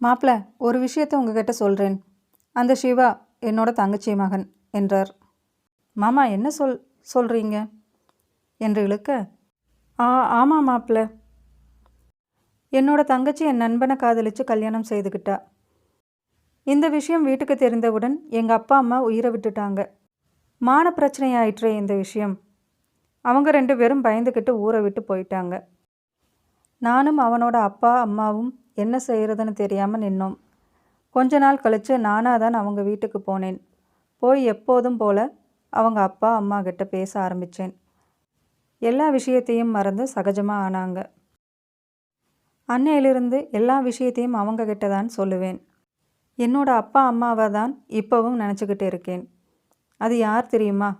மாப்பிள ஒரு விஷயத்தை உங்ககிட்ட சொல்கிறேன் அந்த சிவா என்னோட தங்கச்சி மகன் என்றார். மாமா என்ன சொல் சொல்கிறீங்க என்று இழுக்க ஆ ஆமாம் மாப்பிள என்னோட தங்கச்சி என் நண்பனை காதலிச்சு கல்யாணம் செய்துக்கிட்டா இந்த விஷயம் வீட்டுக்கு தெரிந்தவுடன் எங்கள் அப்பா அம்மா உயிரை விட்டுட்டாங்க. மான பிரச்சனை ஆயிற்றே இந்த விஷயம். அவங்க ரெண்டு பேரும் பயந்துக்கிட்டு ஊரை விட்டு போயிட்டாங்க. நானும் அவனோட அப்பா அம்மாவும் என்ன செய்கிறதுன்னு தெரியாமல் நின்னோம். கொஞ்ச நாள் கழித்து நானாக தான் அவங்க வீட்டுக்கு போனேன். போய் எப்போதும் போல அவங்க அப்பா அம்மா கிட்ட பேச ஆரம்பித்தேன் எல்லா விஷயத்தையும் மறந்து சகஜமாக ஆனாங்க. அன்னையிலிருந்து எல்லா விஷயத்தையும் அவங்க கிட்ட தான் சொல்லுவேன். என்னோட அப்பா அம்மாவை தான் இப்போவும் நினச்சிக்கிட்டு இருக்கேன். அது யார் தெரியுமா?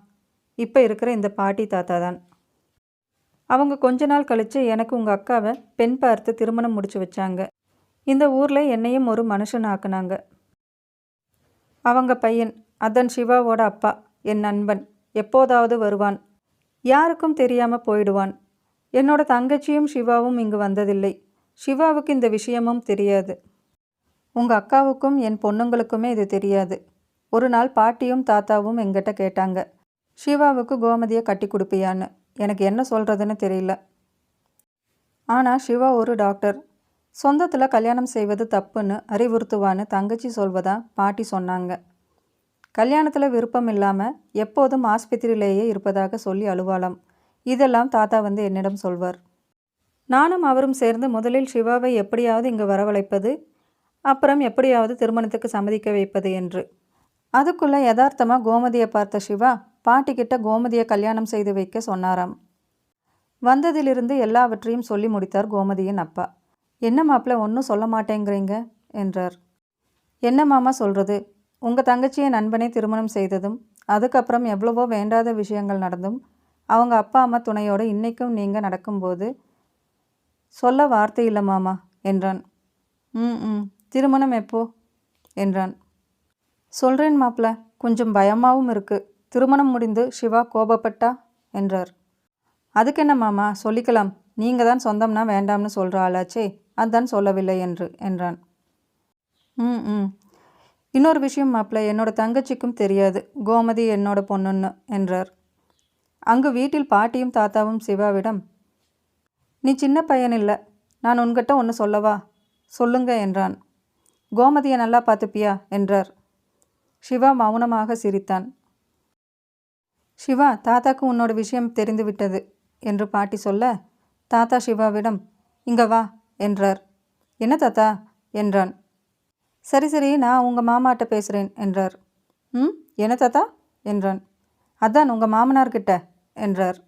இப்போ இருக்கிற இந்த பாட்டி தாத்தா தான். அவங்க கொஞ்ச நாள் கழித்து எனக்கு உங்கள் அக்காவை பெண் பார்த்து திருமணம் முடிச்சு வச்சாங்க. இந்த ஊரில் என்னையும் ஒரு மனுஷன் ஆக்குனாங்க. அவங்க பையன் அதன் சிவாவோட அப்பா என் நண்பன் எப்போதாவது வருவான். யாருக்கும் தெரியாமல் போயிடுவான். என்னோட தங்கச்சியும் சிவாவும் இங்கு வந்ததில்லை. சிவாவுக்கு இந்த விஷயமும் தெரியாது. உங்கள் அக்காவுக்கும் என் பொண்ணுங்களுக்குமே இது தெரியாது. ஒரு நாள் பாட்டியும் தாத்தாவும் எங்கிட்ட கேட்டாங்க. சிவாவுக்கு கோமதியை கட்டி கொடுப்பியான்னு. எனக்கு என்ன சொல்கிறதுன்னு தெரியல. ஆனால் சிவா ஒரு டாக்டர். சொந்தத்தில் கல்யாணம் செய்வது தப்புன்னு அறிவுறுத்துவான்னு தங்கச்சி சொல்வதா பாட்டி சொன்னாங்க. கல்யாணத்தில் விருப்பம் இல்லாமல் எப்போதும் ஆஸ்பத்திரியிலேயே இருப்பதாக சொல்லி அழுவாளாம். இதெல்லாம் தாத்தா வந்து என்னிடம் சொல்வார். நானும் அவரும் சேர்ந்து முதலில் சிவாவை எப்படியாவது இங்கு வரவழைப்பது அப்புறம் எப்படியாவது திருமணத்துக்கு சம்மதிக்க வைப்பது என்று. அதுக்குள்ளே யதார்த்தமாக கோமதியை பார்த்த சிவா பாட்டிக்கிட்ட கோமதியை கல்யாணம் செய்து வைக்க சொன்னாராம். வந்ததிலிருந்து எல்லாவற்றையும் சொல்லி முடித்தார் கோமதியின் அப்பா. என்ன மாப்பிள்ள ஒன்றும் சொல்ல மாட்டேங்கிறீங்க? என்றார். என்ன மாமா சொல்கிறது உங்கள் தங்கச்சியை நண்பனை திருமணம் செய்ததும் அதுக்கப்புறம் எவ்வளவோ வேண்டாத விஷயங்கள் நடந்தும் அவங்க அப்பா அம்மா துணையோடு இன்றைக்கும் நீங்கள் நடக்கும்போது சொல்ல வார்த்தை இல்லை மாமா என்றான். ம் ம். திருமணம் எப்போ? என்றான். சொல்கிறேன் மாப்பிள்ள கொஞ்சம் பயமாகவும் இருக்குது திருமணம் முடிந்து சிவா கோபப்பட்டா? என்றார். அதுக்கு என்ன மாமா சொல்லிக்கலாம். நீங்கள் தான் சொந்தம்னா வேண்டாம்னு சொல்கிற ஆளாச்சே. அதான் சொல்லவில்லை என்று என்றான். ம் ம். இன்னொரு விஷயம் மாப்பிள்ள என்னோட தங்கச்சிக்கும் தெரியாது. கோமதி என்னோட பொண்ணுன்னு என்றார். அங்கு வீட்டில் பாட்டியும் தாத்தாவும் சிவாவிடம் நீ சின்ன பையன் இல்லை. நான் உன்கிட்ட ஒன்று சொல்லவா? சொல்லுங்க என்றான். கோமதியை நல்லா பார்த்துப்பியா? என்றார். சிவா மௌனமாக சிரித்தான். சிவா தாத்தாக்கு உன்னோட விஷயம் தெரிந்துவிட்டது என்று பாட்டி சொல்ல தாத்தா சிவாவிடம் இங்க வா என்றார். என்ன தாத்தா? என்றான். சரி சரி நான் உங்கள் மாமாட்ட பேசுகிறேன் என்றார். ம் என்ன தாத்தா? என்றான். அதான் உங்கள் மாமனார்கிட்ட என்றார்.